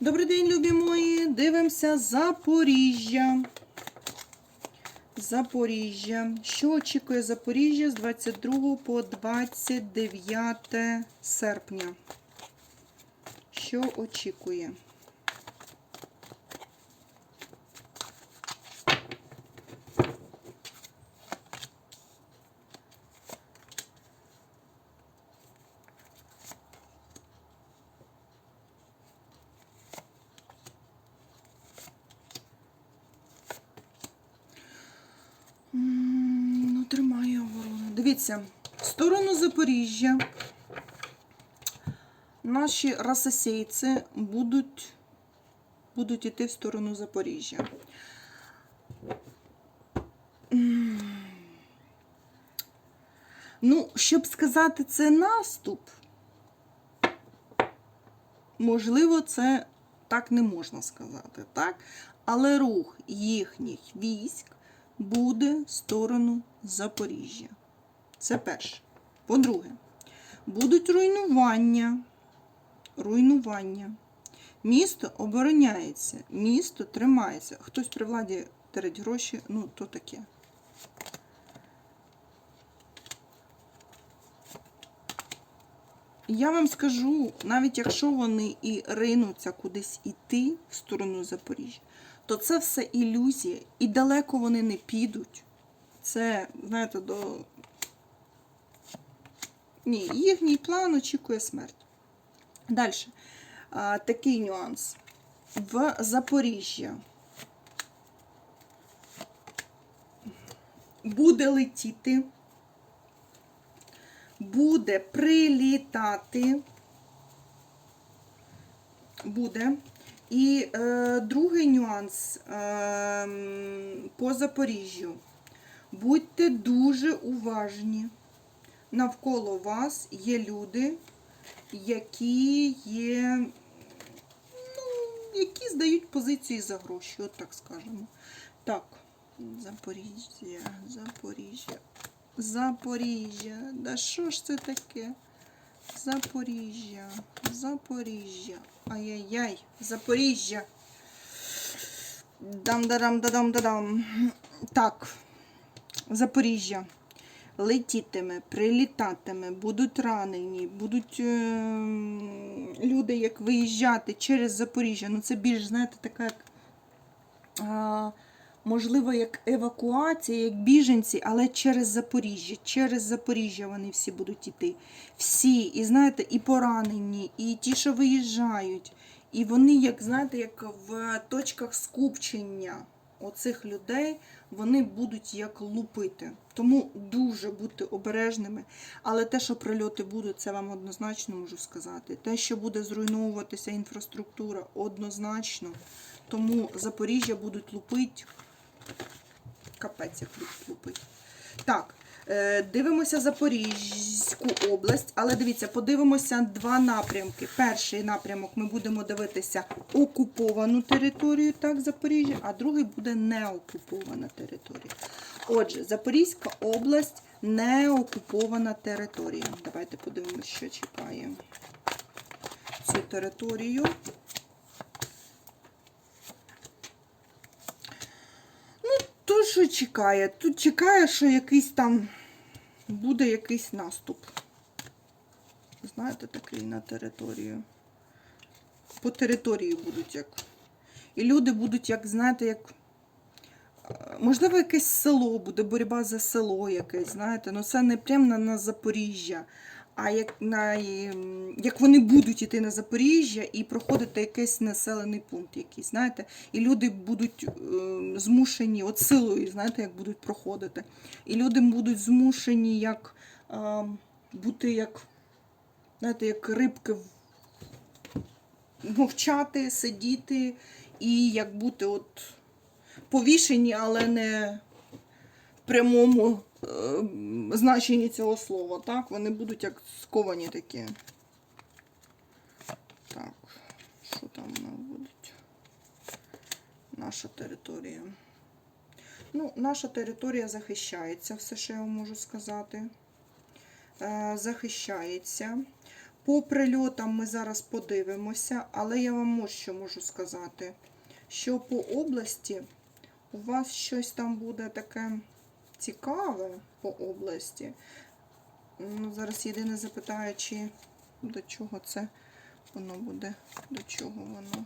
Добрий день, любі мої. Дивимося Запоріжжя. Запоріжжя. Що очікує Запоріжжя з 22 по 29 серпня? Що очікує? Дивіться, в сторону Запоріжжя наші расосейці будуть, будуть йти в сторону Запоріжжя. Ну, щоб сказати, це наступ, можливо, це так не можна сказати, так? Але рух їхніх військ буде в сторону Запоріжжя. Це перше. По-друге, будуть руйнування. Руйнування. Місто обороняється, місто тримається. Хтось при владі терить гроші, ну то таке. Я вам скажу, навіть якщо вони і ринуться кудись іти в сторону Запоріжжя, то це все ілюзія, і далеко вони не підуть. Це, знаєте, до. Ні, їхній план очікує смерть. Далі. Такий нюанс. В Запоріжжя буде летіти, буде прилітати. Буде. І е, другий нюанс е, по Запоріжжю. Будьте дуже уважні. Навколо вас є люди, які є, ну, які здають позиції за гроші, от так скажемо. Так, Запоріжжя, Запоріжжя, Запоріжжя. Да що ж це таке? Запоріжжя, Запоріжжя. Ай-яй-яй, Запоріжжя. Дам-дадам-дадам-дадам. Так, Запоріжжя. Летітиме, прилітатиме, будуть ранені, будуть е, люди як виїжджати через Запоріжжя. Ну, це більш, знаєте, така як. Можливо, як евакуація, як біженці, але через Запоріжжя. Через Запоріжжя вони всі будуть йти. Всі, і знаєте, і поранені, і ті, що виїжджають. І вони, як знаєте, як в точках скупчення оцих людей, вони будуть як лупити. Тому дуже будьте обережними. Але те, що прильоти будуть, це вам однозначно можу сказати. Те, що буде зруйновуватися інфраструктура, однозначно. Тому Запоріжжя будуть лупити. Капець, як будуть лупити. Так, дивимося Запорізьку область, але дивіться, подивимося два напрямки. Перший напрямок ми будемо дивитися окуповану територію, так, Запоріжжя, а другий буде неокупована територія. Отже, Запорізька область неокупована територія. Давайте подивимося, що чекає цю територію. Ну, То що чекає? Тут чекає, що якийсь там буде якийсь наступ. Знаєте, такий на територію. По території будуть як. І люди будуть, як, знаєте, як. е, Можливо, якесь село буде, боротьба за село якесь, знаєте, ну це не прямо на, на Запоріжжя, а як, на, як вони будуть йти на Запоріжжя і проходити якийсь населений пункт якийсь, знаєте, і люди будуть е, змушені, от силою, знаєте, як будуть проходити. І люди будуть змушені як е, бути як, знаєте, як рибки мовчати, сидіти і як бути от повішені, але не в прямому значенні цього слова. Так? Вони будуть як сковані такі. Так, що там у нас будуть? Наша територія. Ну, наша територія захищається, все, що я вам можу сказати. Е, захищається. По прильотам ми зараз подивимося, але я вам що можу сказати, що по області у вас щось там буде таке цікаве по області. Ну, зараз єдине запитаю, чи до чого це воно буде, до чого воно.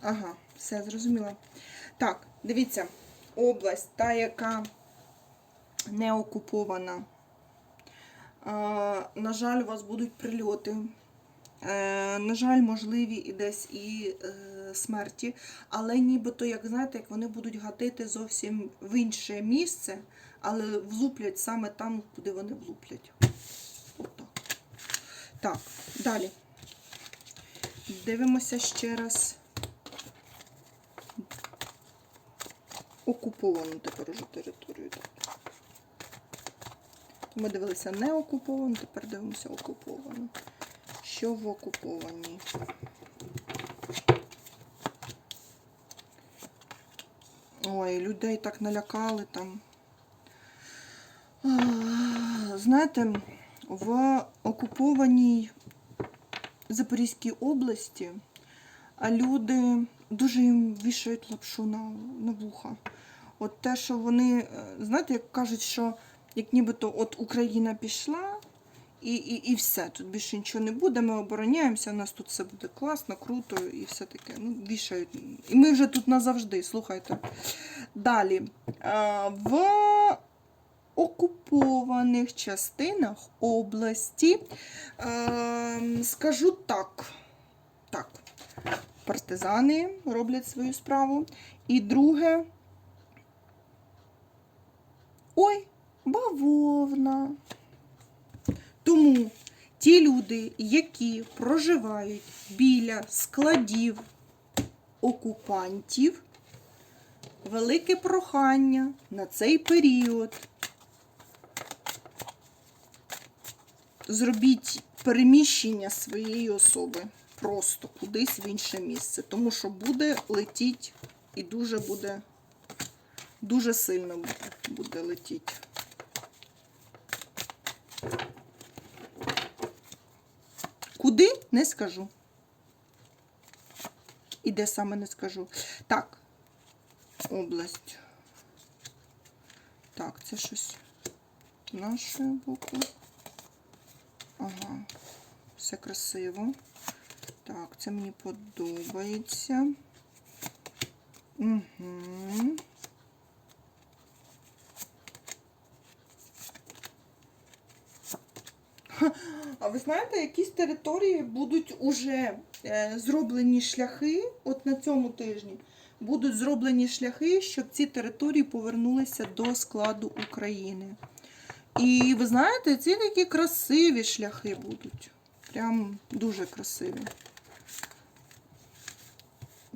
Ага, все зрозуміло. Так, дивіться, область, та, яка не окупована. На жаль, у вас будуть прильоти. Е, на жаль, можливі і десь і е, смерті, але нібито, як знаєте, як вони будуть гатити зовсім в інше місце, але влуплять саме там, куди вони влуплять. Отак. Так, далі. Дивимося ще раз. Окуповану тепер уже територію. Ми дивилися не окуповану, тепер дивимося окуповану. Що в окупованій? Ой, людей так налякали там. Знаєте, в окупованій Запорізькій області люди дуже їм вішають лапшу на, на вуха. От те, що вони, е, знаєте, як кажуть, що як нібито от Україна пішла, і, і, і все, тут більше нічого не буде, ми обороняємося, у нас тут все буде класно, круто і все таке. Ну, вішають. І ми вже тут назавжди, слухайте. Далі. В окупованих частинах області, е, скажу так, так, партизани роблять свою справу. І друге. Ой, бавовна. Тому ті люди, які проживають біля складів окупантів, велике прохання на цей період. Зробіть переміщення своєї особи просто кудись в інше місце, тому що буде летіть і дуже буде, дуже сильно буде летіть. Куди не скажу. І де саме не скажу. Так, область. Так, це щось нашого боку. Ага, все красиво. Так, це мені подобається. Угу. А ви знаєте, якісь території будуть уже е, зроблені шляхи, от на цьому тижні будуть зроблені шляхи, щоб ці території повернулися до складу України. І ви знаєте, ці такі красиві шляхи будуть. Прям дуже красиві.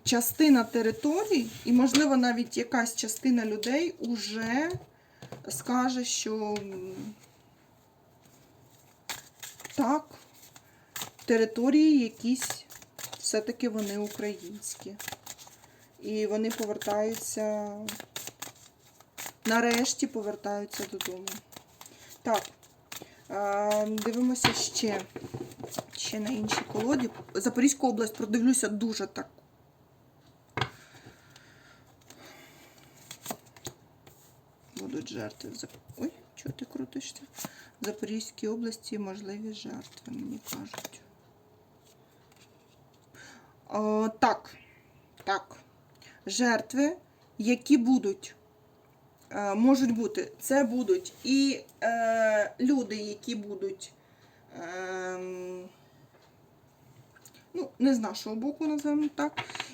Частина територій, і, можливо, навіть якась частина людей уже скаже, що так, території якісь все-таки вони українські. І вони повертаються, нарешті повертаються додому. Так, дивимося ще, ще на іншій колоді. Запорізьку область продивлюся дуже так. Будуть жертви. Ой, чого ти крутишся? В Запорізькій області можливі жертви, мені кажуть. О, так, так. Жертви, які будуть, е, можуть бути, це будуть і е, люди, які будуть, е, ну, не з нашого боку, називаємо так.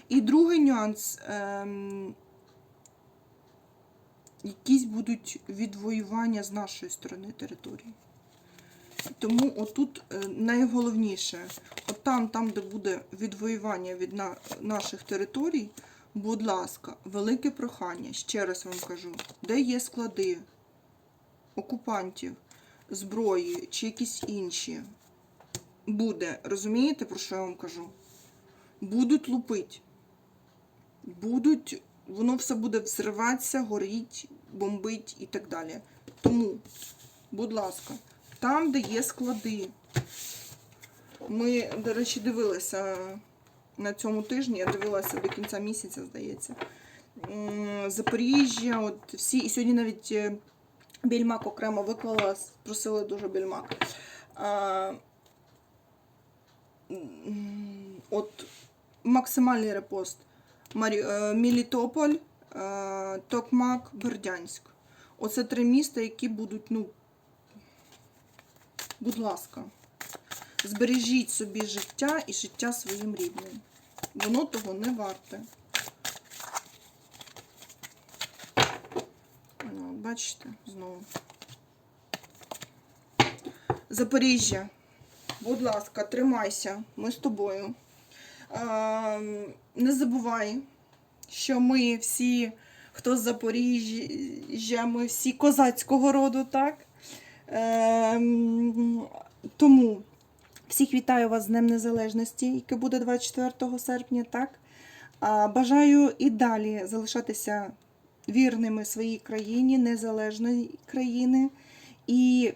І другий нюанс. Е, якісь будуть відвоювання з нашої сторони території. Тому отут е, найголовніше, от там, там, де буде відвоювання від на, наших територій, будь ласка, велике прохання, ще раз вам кажу, де є склади окупантів, зброї чи якісь інші, буде, розумієте, про що я вам кажу? Будуть лупить. Будуть, воно все буде взриватися, горіть, бомбить і так далі. Тому, будь ласка, там, де є склади. Ми, до речі, дивилися на цьому тижні, я дивилася до кінця місяця, здається. Запоріжжя, от всі, і сьогодні навіть е, більмак окремо виклала, просили дуже більмак. А, от максимальний репост. Марі... е, Мелітополь, е, Токмак, Бердянськ. Оце три міста, які будуть, ну, будь ласка, збережіть собі життя і життя своїм рідним. Воно того не варте. Ну, бачите, знову. Запоріжжя, будь ласка, тримайся, ми з тобою. Е, не забувай, що ми всі, хто з Запоріжжя, ми всі козацького роду, так? Е, тому всіх вітаю вас з Днем Незалежності, яке буде 24 серпня, так? А, бажаю і далі залишатися вірними своїй країні, незалежної країни. І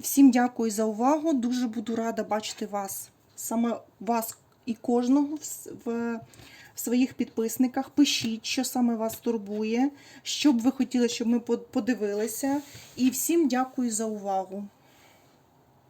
всім дякую за увагу. Дуже буду рада бачити вас, саме вас і кожного в, в, своїх підписниках. Пишіть, що саме вас турбує, що б ви хотіли, щоб ми подивилися. І всім дякую за увагу.